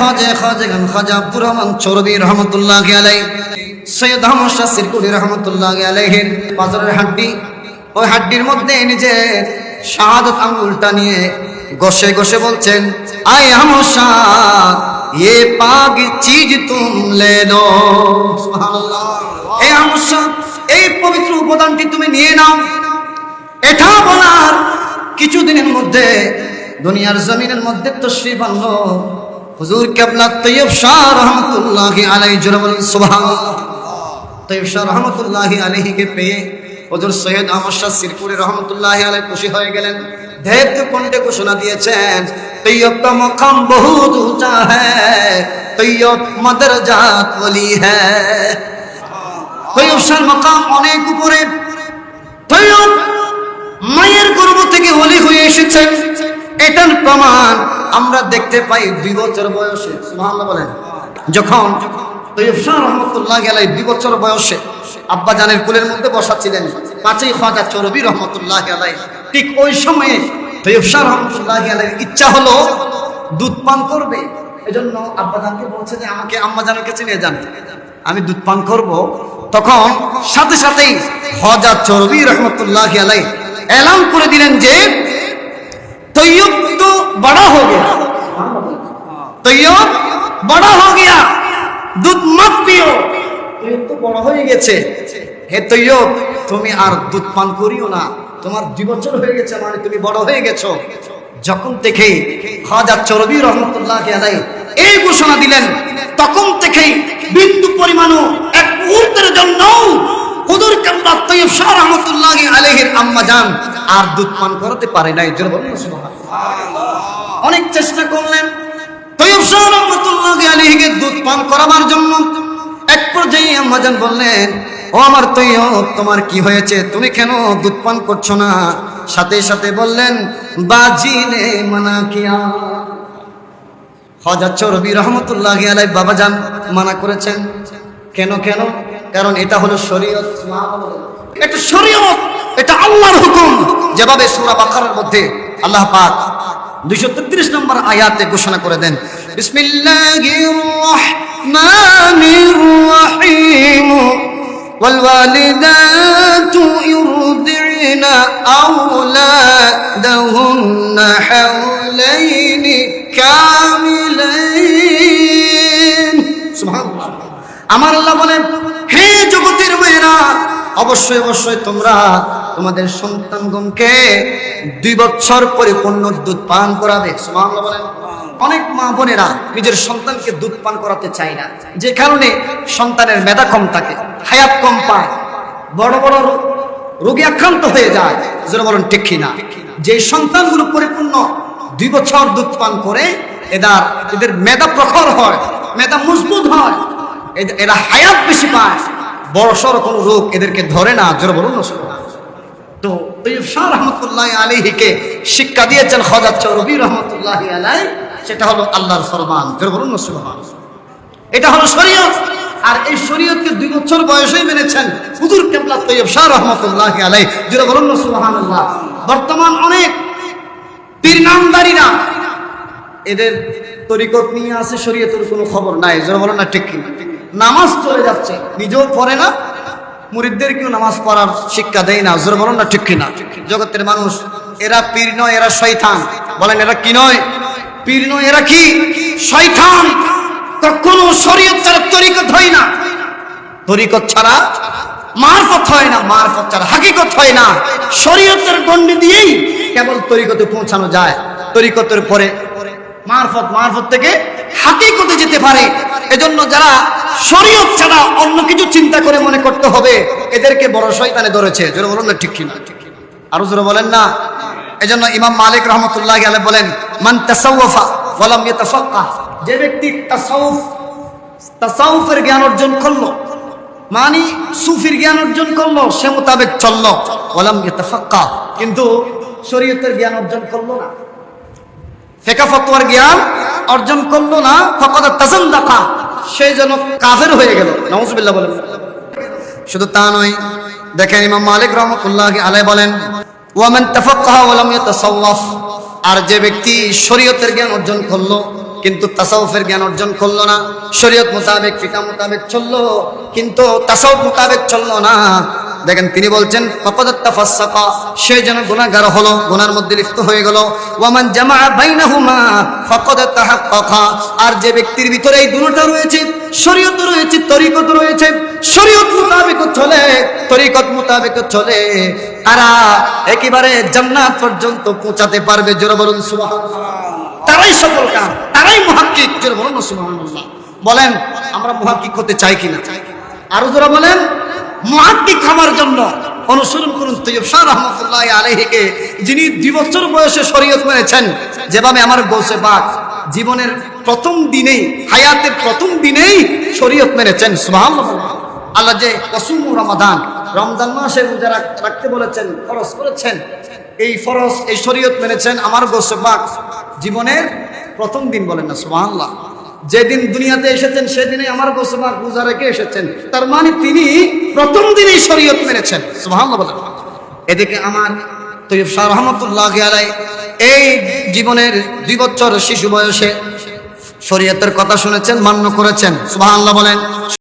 খাজে খাজে গান খাজা আব্দুর রহমান চৌরবী রহমতুল্লাহ আলাই সৈয়দ আহমদ শাহ সিরকুলি রহমতুল্লাহ আলাইহির পাজরের হাড্ডি ওই হাড্ডির মধ্যে নিজের শাহাদত আঙ্গুলটা নিয়ে গসে গসে বলছেন আয় আহমদ শাহ ये पाग चीज तुम ले लो সুবহানাল্লাহ এই আহমদ শাহ এই পবিত্র উপাদানটি তুমি নিয়ে নাও এটা বলার কিছুদিনের মধ্যে দুনিয়ার জমিনের মধ্যে তশ্রী বানল হুজুর কেবলা তৈয়ব শাহ রহমতুল্লাহ আলাই জোরে বলেন সুবহান শাহ রহমতুল্লাহ আলহীকে পেয়ে হুজুর সৈয়দ আহমদ শাহ শিরপুরে রহমতুল্লাহ আলাই খুশি হয়ে গেলেন। ধৈর্য কণ্ঠে ঘোষণা দিয়েছেন, তৈয়ব কা মকাম বহুত উঁচা হ্যাঁ তৈয়ব মদর জাত বলি হ্যাঁ তৈয়ব শাহ মকাম অনেক উপরে। তৈয়ব মায়ের গর্ভ থেকে হলি হয়ে এসেছেন। এটার প্রমাণ আমরা দেখতে পাই দুই বছর বয়সে বলেন। যখন রহমতুল্লাহ দুই বছর বয়সে পাঁচই রহমতুল্লাহ ঠিক ওই সময়ে ইচ্ছা হলো দুধ পান করবে। এজন্য বলছে যে, আমাকে যান। আমি দুধ পান করব। তখন সাথে সাথেই হজা চরবি রহমতুল্লাহ আলাই এলান করে দিলেন যে তৈয়ব তো বড় গিয়া তৈয়ব বড় হো গিয়া দুধ মত পিও তৈয়ব তো বড় হয়ে গেছে হে তৈয়ব তুমি আর দুধ পান করিও না তোমার দুই বছর হয়ে গেছে মানে তুমি বড় হয়ে গেছো যখন থেকে খাজা চরবি রহমতুল্লাহ আলাই এই ঘোষণা দিলেন তখন থেকেই বিন্দু পরিমাণও এক মুহূর্তের জন্য হুজুর কামরা তৈয়ব শাহ রহমতুল্লাহ আলাইহির আম্মা জান। আর দুধ পান করাতে পারে নাই বলুন অনেক চেষ্টা করলেন। তৈয়ব শাহ রহমতুল্লাহ আলাইহিকে দুধ পান করাবার জন্য। এক পর্যায়ে আম্মা জান বললেন, ও আমার তৈয়ব, তোমার কি হয়েছে? তুমি কেন দুধ পান করছ না? সাথে সাথে বললেন, বাজি নে মানা কিয়া। হজরত চরবি রহমতুল্লাহ আলাই বাবা যান মানা করেছেন। কেন কেন? কারণ এটা হলো শরীয়ত এটা শরীয়ত এটা আল্লাহর হুকুম যেভাবে সূরা বাকারার মধ্যে আল্লাহ পাক 233 নম্বর আয়াতে ঘোষণা করে দেন বিসমিল্লাহির রহমানির রহিম والوالدات يرضعن أولادهن حولين كاملين سبحان الله আমার আল্লাহ বলেন হে জগতের মেয়েরা অবশ্যই অবশ্যই তোমরা তোমাদের সন্তানগণকে দুই বছর পরে পরিপূর্ণ দুধ পান করাবে। অনেক মা বোনেরা নিজের সন্তানকে দুধ পান করাতে চায় না। যে কারণে সন্তানের মেধা কম থাকে, হায়াত কম পায়। বড় বড় রোগে আক্রান্ত হয়ে যায়। যেন বলেন, ঠিক না যে সন্তানগুলো পরিপূর্ণ দুই বছর দুধ পান করে, এদার এদের মেধা প্রখর হয়, মেধা মজবুত হয় এরা হায়াত বেশি পায়। বড় সড় কোনো রোগ এদেরকে ধরে না, জোর বলুন। তো তৈয়ব শাহ রহমতুল্লাহ আলীকে শিক্ষা দিয়েছেন হজরত চৌরবি রহমতুল্লাহ আলাই সেটা হলো আল্লাহর ফরমান, জোর বলুন না এটা হলো শরীয়ত, আর এই শরীয়তকে দুই বছর বয়সেই মেনেছেন হুজুর কেবলা তৈয়ব শাহ রহমতুল্লাহ আলাই জোর বলুন না সুবহানাল্লাহ বর্তমান অনেক পীর এদের তরিকত নিয়ে আছে, শরীয়তের কোনো খবর নাই, জোর বলো না ঠিক কিনা? নামাজ চলে যাচ্ছে। নিজেও পড়ে না মুরিদদেরকেও নামাজ পড়ার শিক্ষা দেয় না। জোর বলো না, ঠিক কিনা? জগতের মানুষ, এরা পীর নয়, এরা শয়তান। বলেন, এরা কি নয়? পীর নয়, এরা কি? শয়তান। কখনো শরীয়ত ছাড়া তরিকত হয় না। তরিকত ছাড়া মারফত হয় না, মারফত ছাড়া হাকিকত হয় না। শরীয়তের গণ্ডি দিয়েই কেবল তরিকতে পৌঁছানো যায়। তরিকতের পরে মারফত মারফত থেকে হাকিকতে যেতে পারে। এজন্য যারা শরীয়ত ছাড়া অন্য কিছু চিন্তা করে মনে করতে হবে, এদেরকে বড় শয়তানে ধরেছে। জোরে বলুন না, ঠিক কিনা? আরও জোরে বলেন না। এজন্য ইমাম মালিক রহমতুল্লাহ আলাইহি বলেন, মান তাসাওয়াফা ওয়ালাম ইয়াতাফাক্কাহ। যে ব্যক্তি তাসাউফ, তাসাউফের জ্ঞান অর্জন করল, মানি সুফির জ্ঞান অর্জন করল, সে মোতাবেক চলল। ওয়ালাম ইয়াতাফাক্কাহ। কিন্তু শরীয়তের জ্ঞান অর্জন করল না। ফেকা ফতোয়ার জ্ঞান অর্জন করল না। ফকত তাসান্দাকা। সেই জন্য কাফের হয়ে গেল। নাউজুবিল্লাহ বলেন। শুধু তা নয়, দেখেন ইমাম মালিক রহমতুল্লাহ আলাই বলেন, ওয়ামান তাফাক্কাহ আর যে ব্যক্তি শরীয়তের জ্ঞান অর্জন করল, কিন্তু তাসাউফের জ্ঞান অর্জন করল না, শরীয়ত মোতাবেক, ফিকা মোতাবেক চলল, কিন্তু তাসাউফ মোতাবেক চলল না দেখেন তিনি বলছেন ফকদাত্তা ফাসাকা সে যেন গুনাহগার হলো গুনার মধ্যে লিপ্ত হয়ে গেল। ওয়ামান জামা আর যে ব্যক্তির ভিতরে এই দুটোটা রয়েছে, শরীয়ত রয়েছে, তরিকত রয়েছে, শরীয়ত মোতাবেক চলে, তরিকত মোতাবেক চলে, তারা একেবারে জান্নাত পর্যন্ত পৌঁছাতে পারবে, জোরে বলুন তারাই সফল কাম, তারাই মুহাক্কিক, জোরে বলুন বলেন, আমরা মুহাক্কিক হতে চাই কিনা? আরও জোরে বলেন। মুহাক্কিক হওয়ার জন্য অনুসরণ করুন তৈয়ব শাহ আলহিকে যিনি দুই বছর বয়সে শরীয়ত মেনেছেন। যেভাবে আমার বসে বাক জীবনের প্রথম দিনেই, হায়াতের প্রথম দিনেই শরীয়ত মেনেছেন, সুবহানাল্লাহ। আল্লাহ যে কসুম রমাদান, রমজান মাসে রোজা রাখ- রাখতে বলেছেন, ফরজ করেছেন, এই ফরজ, এই শরীয়ত মেনেছেন আমার গোসে বাক জীবনের প্রথম দিন বলেন না, সুবহানাল্লাহ। যেদিন দুনিয়াতে এসেছেন সেদিনে আমার গোসমা রোজা রেখে এসেছেন। তার মানে তিনি প্রথম দিনই শরীয়ত মেনেছেন। এদিকে আমার তৈব এই জীবনের দুই বছর শিশু বয়সে শরীয়তের কথা শুনেছেন, মান্য করেছেন। সুবহানাল্লাহ বলেন।